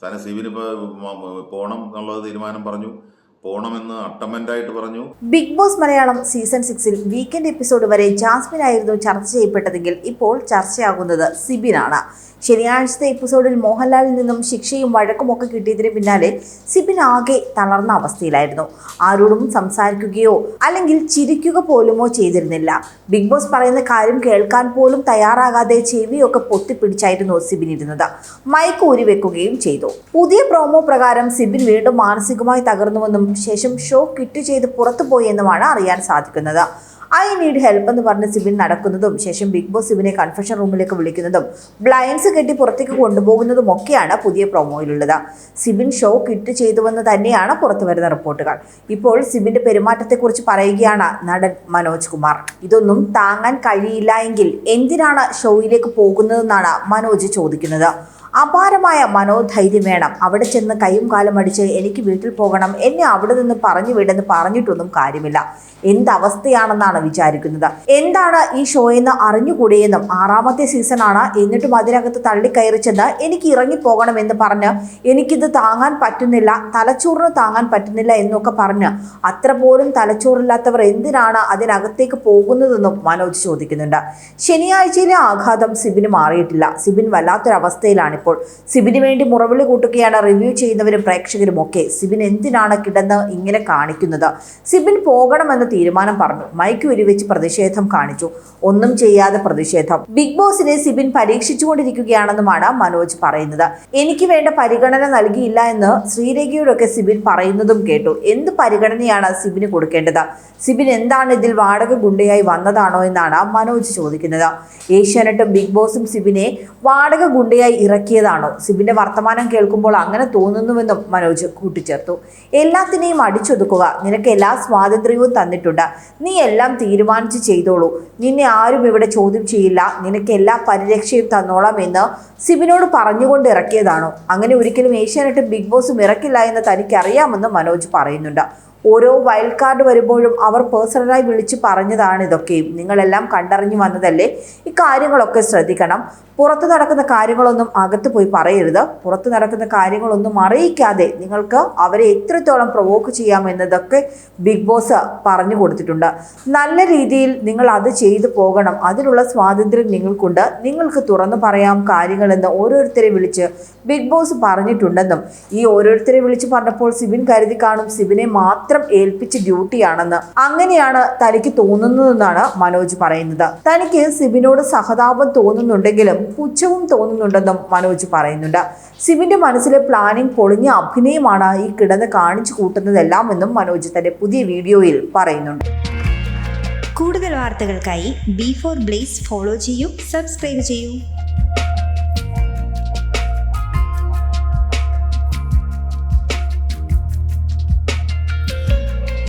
സാധനം ഇപ്പോൾ പോണം എന്നുള്ളത് തീരുമാനം പറഞ്ഞു. പോണമെന്ന് അട്ടമെന്റായിട്ട് പറഞ്ഞു. ബിഗ് ബോസ് മലയാളം സീസൺ സിക്സിൽ വീക്കെൻഡ് എപ്പിസോഡ് വരെ ജാസ്മിൻ ആയിരുന്നു ചർച്ച ചെയ്യപ്പെട്ടതെങ്കിൽ ഇപ്പോൾ ചർച്ചയാകുന്നത് സിബിനാണ്. ശനിയാഴ്ചത്തെ എപ്പിസോഡിൽ മോഹൻലാലിൽ നിന്നും ശിക്ഷയും വഴക്കുമൊക്കെ കിട്ടിയതിന് പിന്നാലെ സിബിൻ ആകെ തളർന്ന അവസ്ഥയിലായിരുന്നു. ആരോടും സംസാരിക്കുകയോ അല്ലെങ്കിൽ ചിരിക്കുക പോലുമോ ചെയ്തിരുന്നില്ല. ബിഗ് ബോസ് പറയുന്ന കാര്യം കേൾക്കാൻ പോലും തയ്യാറാകാതെ ചെവിയൊക്കെ പൊത്തിപ്പിടിച്ചായിരുന്നു സിബിൻ ഇരുന്നത്. മൈക്ക് ഊരി വെക്കുകയും ചെയ്തു. പുതിയ പ്രോമോ പ്രകാരം സിബിൻ വീണ്ടും മാനസികമായി തകർന്നുവെന്നും ശേഷം ഷോ ക്വിറ്റ് ചെയ്ത് പുറത്തുപോയെന്നുമാണ് അറിയാൻ സാധിക്കുന്നത്. ഐ നീഡ് ഹെൽപ്പ് എന്ന് പറഞ്ഞ് സിബിൻ നടക്കുന്നതും ശേഷം ബിഗ് ബോസ് സിബിനെ കൺഫെഷൻ റൂമിലേക്ക് വിളിക്കുന്നതും ബ്ലൈൻഡ്സ് കെട്ടി പുറത്തേക്ക് കൊണ്ടുപോകുന്നതും ഒക്കെയാണ് പുതിയ പ്രൊമോയിലുള്ളത് സിബിൻ ഷോ ക്വിറ്റ് ചെയ്തുവെന്ന് തന്നെയാണ് പുറത്തു വരുന്ന റിപ്പോർട്ടുകൾ. ഇപ്പോൾ സിബിന്റെ പെരുമാറ്റത്തെക്കുറിച്ച് പറയുകയാണ് നടൻ മനോജ് കുമാർ. ഇതൊന്നും താങ്ങാൻ കഴിയില്ല എങ്കിൽ എന്തിനാണ് ഷോയിലേക്ക് പോകുന്നതെന്നാണ് മനോജ് ചോദിക്കുന്നത്. അപാരമായ മനോധൈര്യം വേണം. അവിടെ ചെന്ന് കൈയും കാലും അടിച്ച് എനിക്ക് വീട്ടിൽ പോകണം. എന്നെ അവിടെ നിന്ന് പറഞ്ഞു വിടെന്ന് പറഞ്ഞിട്ടൊന്നും കാര്യമില്ല. എന്തവസ്ഥയാണെന്നാണ് വിചാരിക്കുന്നത്. എന്താണ് ഈ ഷോ എന്ന് അറിഞ്ഞുകൂടിയെന്നും ആറാമത്തെ സീസണാണ് എന്നിട്ടും അതിനകത്ത് തള്ളിക്കയറി ചെന്ന് എനിക്ക് ഇറങ്ങിപ്പോകണമെന്ന് പറഞ്ഞ് എനിക്കിത് താങ്ങാൻ പറ്റുന്നില്ല തലച്ചോറിന് താങ്ങാൻ പറ്റുന്നില്ല എന്നൊക്കെ പറഞ്ഞ് അത്ര പോലും തലച്ചോറില്ലാത്തവർ എന്തിനാണ് അതിനകത്തേക്ക് പോകുന്നതെന്നും മനോജ് ചോദിക്കുന്നുണ്ട്. ശനിയാഴ്ചയിലെ ആഘാതം സിബിന് മാറിയിട്ടില്ല. സിബിൻ വല്ലാത്തൊരവസ്ഥയിലാണിപ്പോൾ. സിബിന് വേണ്ടി മുറവിളി കൂട്ടുകയാണ് റിവ്യൂ ചെയ്യുന്നവരും പ്രേക്ഷകരും ഒക്കെ. സിബിൻ എന്തിനാണ് കിടന്ന് ഇങ്ങനെ കാണിക്കുന്നത്? സിബിൻ പോകണമെന്ന് തീരുമാനം പറഞ്ഞു. മൈക്ക് ഉരുവെച്ച് പ്രതിഷേധം കാണിച്ചു. ഒന്നും ചെയ്യാതെ പ്രതിഷേധം. ബിഗ് ബോസിനെ സിബിൻ പരീക്ഷിച്ചുകൊണ്ടിരിക്കുകയാണെന്നുമാണ് മനോജ് പറയുന്നത്. എനിക്ക് വേണ്ട പരിഗണന നൽകിയില്ല എന്ന് ശ്രീരേഖയോടൊക്കെ സിബിൻ പറയുന്നതും കേട്ടു. എന്ത് പരിഗണനയാണ് സിബിന് കൊടുക്കേണ്ടത്? സിബിൻ എന്താണ് ഇതിൽ വാടക ഗുണ്ടയായി വന്നതാണോ എന്നാണ് മനോജ് ചോദിക്കുന്നത്. ഏഷ്യാനെട്ടും ബിഗ് ബോസും സിബിനെ വാടക ഗുണ്ടയായി ഇറക്കിയതാണോ സിബിന്റെ വർത്തമാനം കേൾക്കുമ്പോൾ അങ്ങനെ തോന്നുന്നുവെന്നും മനോജ് കൂട്ടിച്ചേർത്തു. എല്ലാത്തിനെയും അടിച്ചൊതുക്കുക. നിനക്ക് എല്ലാ സ്വാതന്ത്ര്യവും തന്നിട്ടുണ്ട്. നീ എല്ലാം തീരുമാനിച്ച് ചെയ്തോളൂ. നിന്നെ ആരും ഇവിടെ ചോദ്യം ചെയ്യില്ല. നിനക്ക് എല്ലാ പരിരക്ഷയും തന്നോളാം എന്ന് സിബിനോട് പറഞ്ഞുകൊണ്ട് ഇറക്കിയതാണോ? അങ്ങനെ ഒരിക്കലും ഏഷ്യാനെട്ട് ബിഗ് ബോസും ഇറക്കില്ല എന്ന് തനിക്കറിയാമെന്ന് മനോജ് പറയുന്നുണ്ട്. ഓരോ വൈൽഡ് കാർഡ് വരുമ്പോഴും അവർ പേഴ്സണലായി വിളിച്ച് പറഞ്ഞതാണ് ഇതൊക്കെയും നിങ്ങളെല്ലാം കണ്ടറിഞ്ഞു വന്നതല്ലേ? ഇക്കാര്യങ്ങളൊക്കെ കാര്യങ്ങളൊക്കെ ശ്രദ്ധിക്കണം. പുറത്ത് നടക്കുന്ന കാര്യങ്ങളൊന്നും അകത്ത് പോയി പറയരുത്. പുറത്ത് നടക്കുന്ന കാര്യങ്ങളൊന്നും അറിയിക്കാതെ നിങ്ങൾക്ക് അവരെ എത്രത്തോളം പ്രൊവോക്ക് ചെയ്യാമെന്നതൊക്കെ ബിഗ് ബോസ് പറഞ്ഞു കൊടുത്തിട്ടുണ്ട്. നല്ല രീതിയിൽ നിങ്ങൾ അത് ചെയ്തു പോകണം. അതിനുള്ള സ്വാതന്ത്ര്യം നിങ്ങൾക്കുണ്ട്. നിങ്ങൾക്ക് തുറന്നു പറയാം കാര്യങ്ങളെന്ന് ഓരോരുത്തരെ വിളിച്ച് ബിഗ് ബോസ് പറഞ്ഞിട്ടുണ്ടെന്നും ഈ ഓരോരുത്തരെ വിളിച്ച് പറഞ്ഞപ്പോൾ സിബിൻ കരുതി കാണും സിബിനെ മാത്രം ഏൽപ്പിച്ച ഡ്യൂട്ടിയാണെന്ന് അങ്ങനെയാണ് തനിക്ക് തോന്നുന്നതെന്നാണ് മനോജ് പറയുന്നത്. തനിക്ക് സിബിനോട് സഹതാപം തോന്നുന്നുണ്ടെങ്കിലും പുച്ഛവും തോന്നുന്നുണ്ടെന്നും മനോജ് പറയുന്നുണ്ട്. സിബിന്റെ മനസ്സിലെ പ്ലാനിംഗ് പൊളിഞ്ഞ അഭിനയമാണ് ഈ കിടന്ന് കാണിച്ചു കൂട്ടുന്നതെല്ലാം എന്നും മനോജ് തന്റെ പുതിയ വീഡിയോയിൽ പറയുന്നുണ്ട്. കൂടുതൽ വാർത്തകൾക്കായി ബി ഫോർ ബ്ലേസ് ഫോളോ ചെയ്യൂ സബ്സ്ക്രൈബ് ചെയ്യൂ.